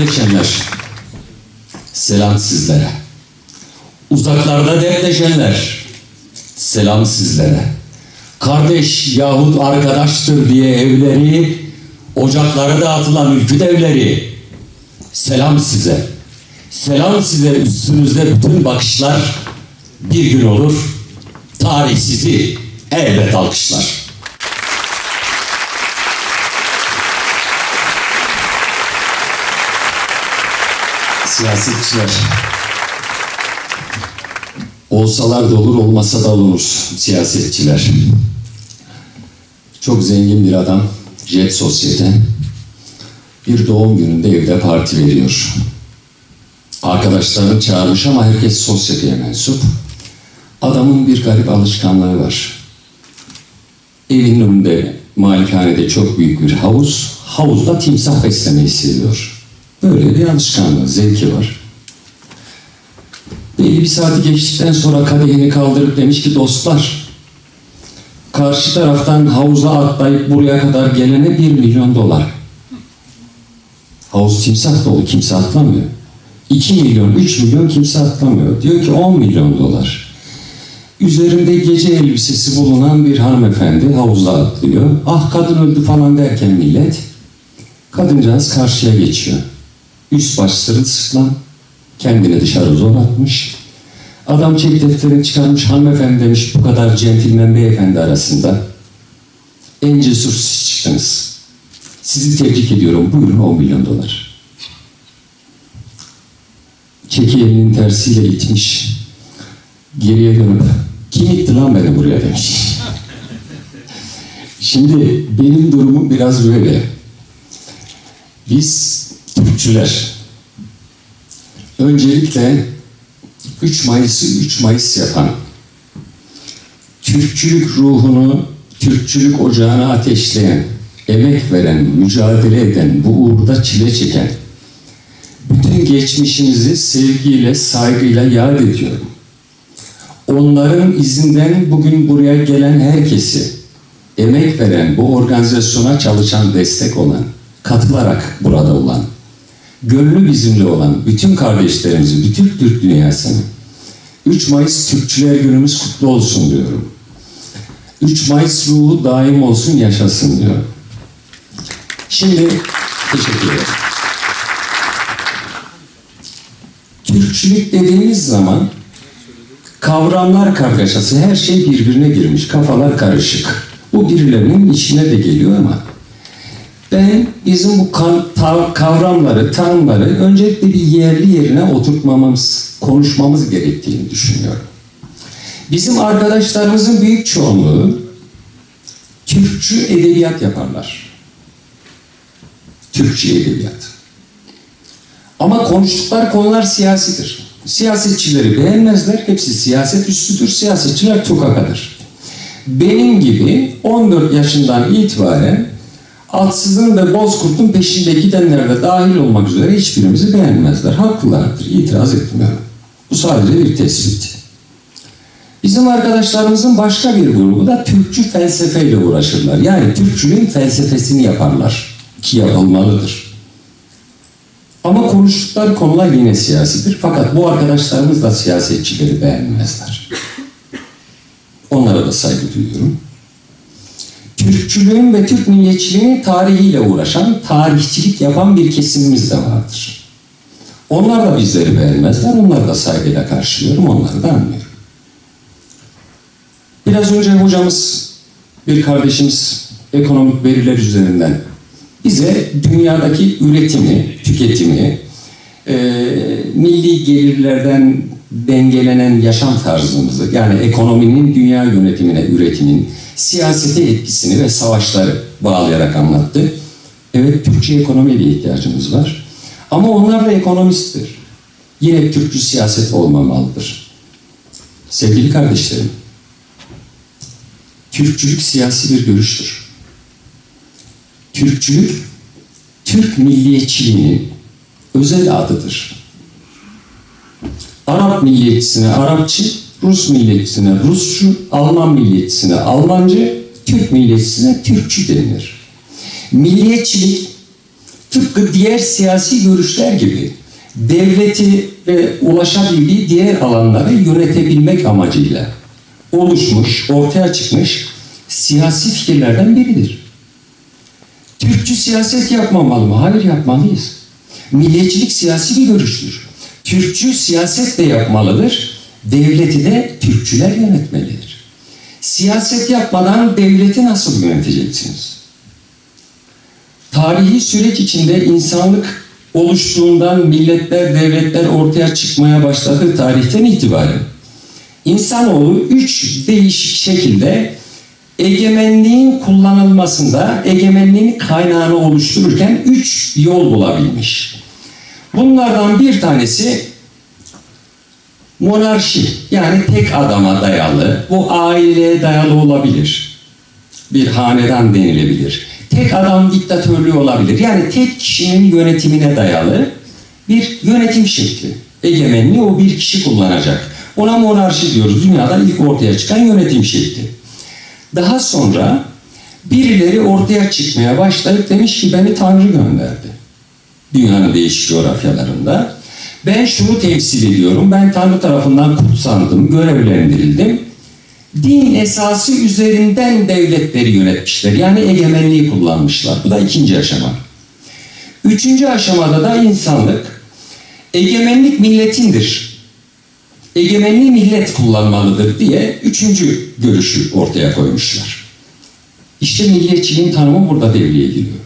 dertleşenler, selam sizlere. Uzaklarda dertleşenler, selam sizlere. Kardeş yahut arkadaştır diye evleri, ocaklara dağıtılan ülkü devleri, selam size. Selam size üstünüzde bütün bakışlar bir gün olur, tarih sizi elbet alkışlar. Siyasetçiler. Olsalar da olur, olmasa da olur siyasetçiler. Çok zengin bir adam, jet sosyete. Bir doğum gününde evde parti veriyor. Arkadaşlarını çağırmış ama herkes sosyeteye mensup. Adamın bir garip alışkanlığı var. Evin önünde malikanede çok büyük bir havuz. Havuzda timsah beslemeyi seviyor. Böyle bir alışkanlığı, zevki var. Belli bir saati geçtikten sonra kadehini kaldırıp demiş ki dostlar karşı taraftan havuza atlayıp buraya kadar gelene bir milyon dolar. Havuz timsah dolu kimse atlamıyor. 2 milyon, 3 milyon kimse atlamıyor. Diyor ki 10 milyon dolar. Üzerinde gece elbisesi bulunan bir hanımefendi havuzda atlıyor. Ah kadın öldü falan derken millet kadıncağız karşıya geçiyor. Üst baş sırılsıklam kendini dışarı zor atmış. Adam çek defterini çıkarmış hanımefendi demiş bu kadar centilmen beyefendi arasında en cesur siz çıktınız. Sizi tebrik ediyorum. Buyurun 10 milyon dolar. Çeki elinin tersiyle itmiş. Geriye dönüp kim itti lan beni buraya demiş. Şimdi benim durumum biraz böyle. Biz Türkçüler öncelikle 3 Mayıs'ı 3 Mayıs yapan Türkçülük ruhunu Türkçülük ocağına ateşleyen, emek veren, mücadele eden, bu uğurda çile çeken bütün geçmişinizi sevgiyle, saygıyla yad ediyorum. Onların izinden bugün buraya gelen herkesi, emek veren, bu organizasyona çalışan, destek olan, katılarak burada olan, gönlü bizimle olan bütün kardeşlerimizi, bütün Türk dünyasını 3 Mayıs Türkçüler Günümüz kutlu olsun diyorum. 3 Mayıs ruhu daim olsun, yaşasın diyorum. Şimdi teşekkür ederim. Türkçülük dediğimiz zaman kavramlar kargaşası, her şey birbirine girmiş, kafalar karışık. Bu birilerinin işine de geliyor ama ben bizim bu kavramları, tanımları öncelikle bir yerli yerine oturtmamız, konuşmamız gerektiğini düşünüyorum. Bizim arkadaşlarımızın büyük çoğunluğu Türkçü edebiyat yaparlar. Türkçe edebiyat. Ama konuştukları konular siyasidir. Siyasetçileri beğenmezler, hepsi siyaset üstüdür, siyasetçiler tukakadır. Benim gibi 14 yaşından itibaren Atsızın ve Bozkurt'un peşinde gidenler de dahil olmak üzere hiçbirimizi beğenmezler. Haklılardır, itiraz etmiyorum. Bu sadece bir tespit. Bizim arkadaşlarımızın başka bir grubu da Türkçü felsefeyle uğraşırlar. Yani Türkçülüğün felsefesini yaparlar. Ki yapılmalıdır. Ama konuştukları konular yine siyasidir. Fakat bu arkadaşlarımız da siyasetçileri beğenmezler. Onlara da saygı duyuyorum. Türkçülüğün ve Türk milliyetçiliğinin tarihiyle uğraşan, tarihçilik yapan bir kesimimiz de vardır. Onlar da bizleri beğenmezler, onları da saygıyla karşılıyorum, onları da anlıyorum. Biraz önce hocamız, bir kardeşimiz ekonomik veriler üzerinden bize dünyadaki üretimi, tüketimi, e, milli gelirlerden dengelenen yaşam tarzımızı, yani ekonominin dünya yönetimine, üretimin, siyasete etkisini ve savaşları bağlayarak anlattı. Evet, Türkçe ekonomiye bir ihtiyacımız var. Ama onlar da ekonomisttir. Yine Türkçü siyaset olmamalıdır. Sevgili kardeşlerim, Türkçülük siyasi bir görüştür. Türkçülük, Türk milliyetçiliğinin özel adıdır. Arap milliyetçisine Arapçı, Rus milliyetçisine Rusçu, Alman milliyetçisine Almancı, Türk milliyetçisine Türkçü denilir. Milliyetçilik, tıpkı diğer siyasi görüşler gibi devleti ve ulaşabildiği diğer alanları yönetebilmek amacıyla oluşmuş, ortaya çıkmış siyasi fikirlerden biridir. Türkçü siyaset yapmamalı mı? Hayır yapmalıyız. Milliyetçilik siyasi bir görüştür. Türkçü siyaset de yapmalıdır. Devleti de Türkçüler yönetmelidir. Siyaset yapmadan devleti nasıl yöneteceksiniz? Tarihi süreç içinde insanlık oluştuğundan milletler, devletler ortaya çıkmaya başladığı tarihten itibaren insanoğlu üç değişik şekilde egemenliğin kullanılmasında egemenliğin kaynağını oluştururken üç yol bulabilmiş. Bunlardan bir tanesi monarşi yani tek adama dayalı, bu aileye dayalı olabilir. Bir hanedan denilebilir. Tek adam diktatörlüğü olabilir. Yani tek kişinin yönetimine dayalı bir yönetim şekli. Egemenliği o bir kişi kullanacak. Ona monarşi diyoruz. Dünyada ilk ortaya çıkan yönetim şekli. Daha sonra birileri ortaya çıkmaya başlayıp demiş ki beni Tanrı gönderdi. Dünyanın değişik coğrafyalarında. Ben şunu temsil ediyorum. Ben Tanrı tarafından kutsandım, görevlendirildim. Din esası üzerinden devletleri yönetmişler. Yani egemenliği kullanmışlar. Bu da ikinci aşama. Üçüncü aşamada da insanlık egemenlik milletindir. Egemenliği millet kullanmalıdır diye üçüncü görüşü ortaya koymuşlar. İşte milliyetçiliğin tanımı burada devreye giriyor.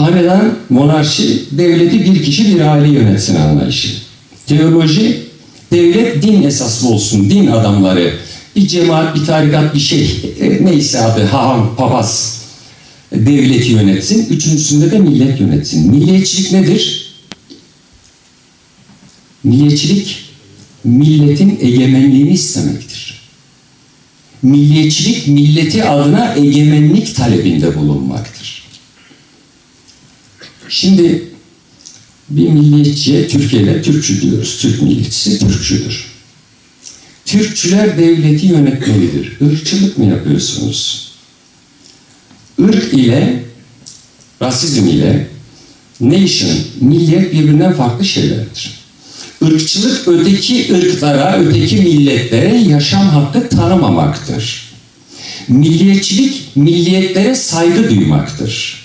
Hanedan, monarşi, devleti bir kişi bir aile yönetsin anlayışı. Teoloji, devlet din esaslı olsun, din adamları, bir cemaat, bir tarikat, bir şey, e, neyse adı, haham, papaz, devleti yönetsin. Üçüncüsünde de millet yönetsin. Milliyetçilik nedir? Milliyetçilik, milletin egemenliğini istemektir. Milliyetçilik, milleti adına egemenlik talebinde bulunmaktır. Şimdi bir milliyetçiye Türkiye'de Türkçü diyoruz. Türk milliyetçisi Türkçüdür. Türkçüler devleti yönetmelidir. Irkçılık mı yapıyorsunuz? Irk ile, rasizm ile nation, milliyet birbirinden farklı şeylerdir. Irkçılık öteki ırklara, öteki milletlere yaşam hakkı tanımamaktır. Milliyetçilik, milliyetlere saygı duymaktır.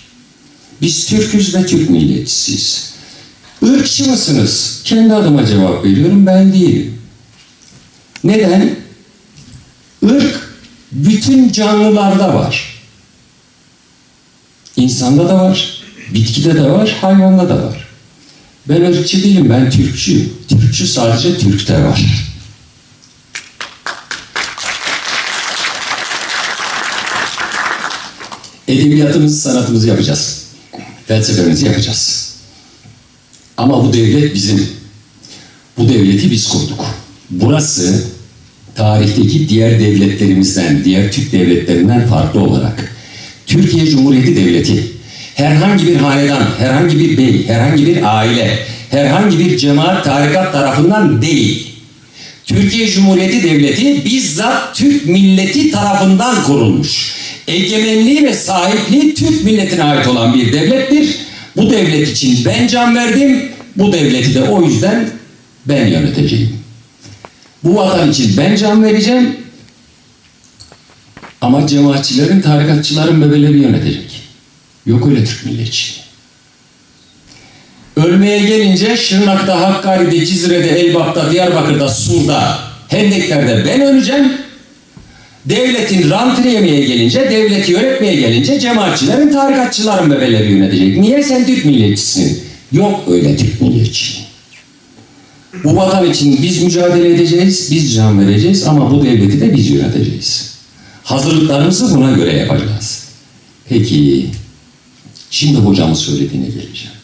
Biz Türk'üz ve Türk milliyetçisiyiz. Irkçı mısınız? Kendi adıma cevap veriyorum. Ben değilim. Neden? Irk bütün canlılarda var. İnsanda da var, bitkide de var, hayvanda da var. Ben ırkçı değilim, ben Türkçüyüm. Türkçü sadece Türk'te var. Edebiyatımızı, sanatımızı yapacağız. Felsefemizi yapacağız. Ama bu devlet bizim. Bu devleti biz kurduk. Burası tarihteki diğer devletlerimizden, diğer Türk devletlerinden farklı olarak Türkiye Cumhuriyeti Devleti herhangi bir hanedan, herhangi bir bey, herhangi bir aile, herhangi bir cemaat, tarikat tarafından değil. Türkiye Cumhuriyeti Devleti bizzat Türk milleti tarafından kurulmuş. Egemenliği ve sahipliği Türk milletine ait olan bir devlettir. Bu devlet için ben can verdim. Bu devleti de o yüzden ben yöneteceğim. Bu vatan için ben can vereceğim. Ama cemaatçilerin, tarikatçıların bebeleri yönetecek. Yok öyle Türk milliyetçiliği. Ölmeye gelince Şırnak'ta, Hakkari'de, Cizre'de, Elbap'ta, Diyarbakır'da, Sur'da, Hendekler'de ben öleceğim. Devletin rantını yemeye gelince, devleti yönetmeye gelince cemaatçilerin, tarikatçıların bebeleri yönetecek. Niye sen Türk milliyetçisin? Yok öyle Türk milliyetçiliği. Bu vatan için biz mücadele edeceğiz, biz can vereceğiz ama bu devleti de biz yöneteceğiz. Hazırlıklarımızı buna göre yapacağız. Peki, şimdi hocamın söylediğine geleceğim.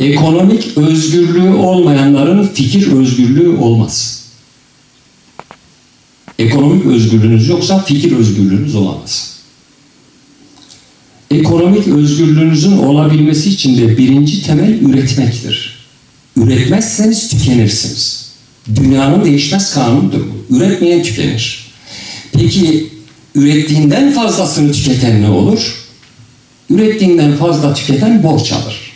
Ekonomik özgürlüğü olmayanların fikir özgürlüğü olmaz. Ekonomik özgürlüğünüz yoksa fikir özgürlüğünüz olamaz. Ekonomik özgürlüğünüzün olabilmesi için de birinci temel üretmektir. Üretmezseniz tükenirsiniz. Dünyanın değişmez kanunudur bu. Üretmeyen tükenir. Peki ürettiğinden fazlasını tüketen ne olur? Ürettiğinden fazla tüketen borç alır.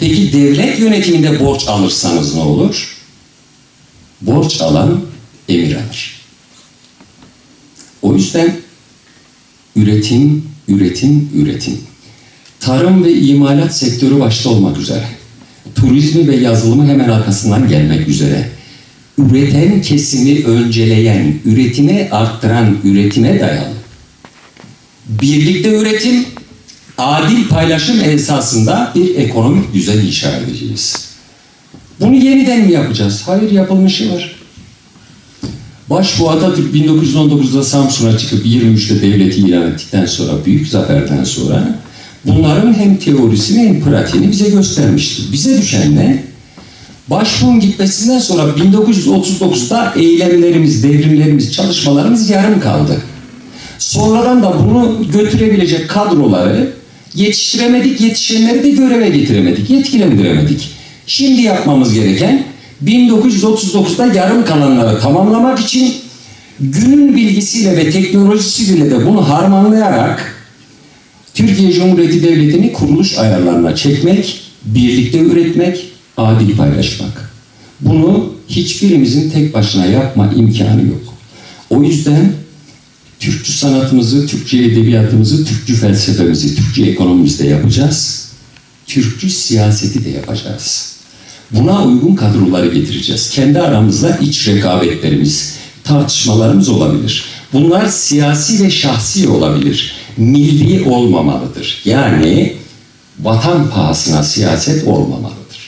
Peki devlet yönetiminde borç alırsanız ne olur? Borç alan emir alır. O yüzden üretim, üretim, üretim. Tarım ve imalat sektörü başta olmak üzere. Turizmi ve yazılımı hemen arkasından gelmek üzere. Üreten kesimi önceleyen, üretime arttıran, üretime dayalı. Birlikte üretim, adil paylaşım esasında bir ekonomik düzen inşa edeceğiz. Bunu yeniden mi yapacağız? Hayır yapılmışı var. Başbuğ Atatürk 1919'da Samsun'a çıkıp 23'te devleti ilan ettikten sonra, büyük zaferden sonra bunların hem teorisini hem pratiğini bize göstermiştir. Bize düşen ne? Başbuğ'un gitmesinden sonra 1939'da eylemlerimiz, devrimlerimiz, çalışmalarımız yarım kaldı. Sonradan da bunu götürebilecek kadroları yetiştiremedik, yetişenleri de göreve getiremedik, yetkilendiremedik. Şimdi yapmamız gereken 1939'da yarım kalanları tamamlamak için günün bilgisiyle ve teknolojisiyle de bunu harmanlayarak Türkiye Cumhuriyeti Devleti'ni kuruluş ayarlarına çekmek, birlikte üretmek, adil paylaşmak. Bunu hiçbirimizin tek başına yapma imkanı yok. O yüzden Türkçü sanatımızı, Türkçe edebiyatımızı, Türkçü felsefemizi, Türkçe ekonomimizi de yapacağız. Türkçü siyaseti de yapacağız. Buna uygun kadroları getireceğiz. Kendi aramızda iç rekabetlerimiz, tartışmalarımız olabilir. Bunlar siyasi ve şahsi olabilir. Milli olmamalıdır. Yani vatan pahasına siyaset olmamalıdır.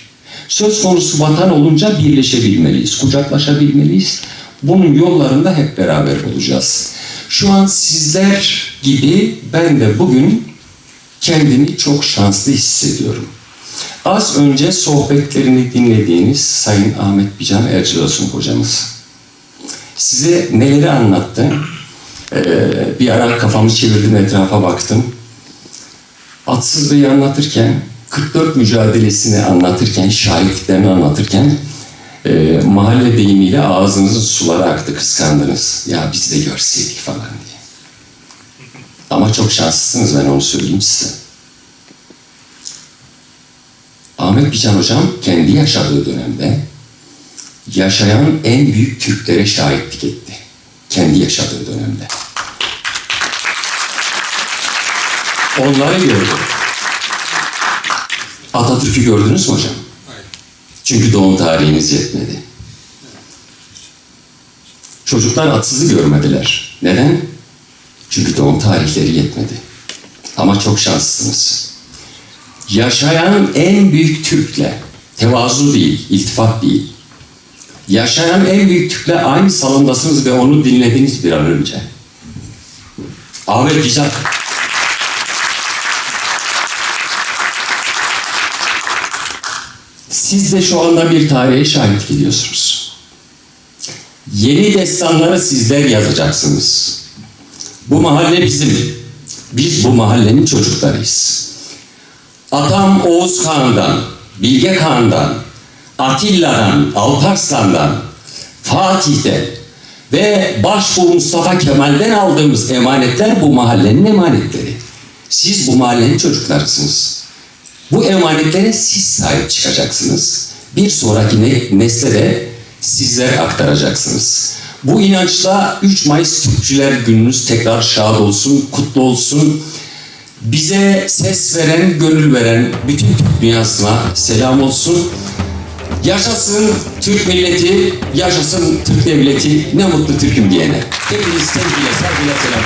Söz konusu vatan olunca birleşebilmeliyiz, kucaklaşabilmeliyiz. Bunun yollarında hep beraber olacağız. Şu an sizler gibi ben de bugün kendimi çok şanslı hissediyorum. Az önce sohbetlerini dinlediğiniz Sayın Ahmet Bican Erçilosun hocamız size neleri anlattı? Ee, bir ara kafamı çevirdim etrafa baktım. Atsız Bey'i anlatırken, 44 mücadelesini anlatırken, şahitliklerini anlatırken e, mahalle deyimiyle ağzınızın suları aktı, kıskandınız. Ya biz de görseydik falan diye. Ama çok şanslısınız ben onu söyleyeyim size. Ahmet Bican Hocam kendi yaşadığı dönemde yaşayan en büyük Türklere şahitlik etti. Kendi yaşadığı dönemde. Onları gördü. Atatürk'ü gördünüz mü hocam? Çünkü doğum tarihiniz yetmedi. Çocuklar atsızı görmediler. Neden? Çünkü doğum tarihleri yetmedi. Ama çok şanslısınız. Yaşayan en büyük Türk'le, tevazu değil, iltifat değil. Yaşayan en büyük Türk'le aynı salondasınız ve onu dinlediniz bir an önce. Ahmet Bican. Siz de şu anda bir tarihe şahit ediyorsunuz. Yeni destanları sizler yazacaksınız. Bu mahalle bizim. Biz bu mahallenin çocuklarıyız. Atam Oğuz Kağan'dan, Bilge Kağan'dan, Atilla'dan, Alparslan'dan, Fatih'ten ve Başbuğ Mustafa Kemal'den aldığımız emanetler bu mahallenin emanetleri. Siz bu mahallenin çocuklarısınız. Bu emanetlere siz sahip çıkacaksınız. Bir sonraki ne- nesle de sizler aktaracaksınız. Bu inançla 3 Mayıs Türkçüler gününüz tekrar şad olsun, kutlu olsun. Bize ses veren, gönül veren bütün Türk dünyasına selam olsun. Yaşasın Türk milleti, yaşasın Türk devleti, ne mutlu Türk'üm diyene. Hepiniz sevgiyle, saygıyla ederim.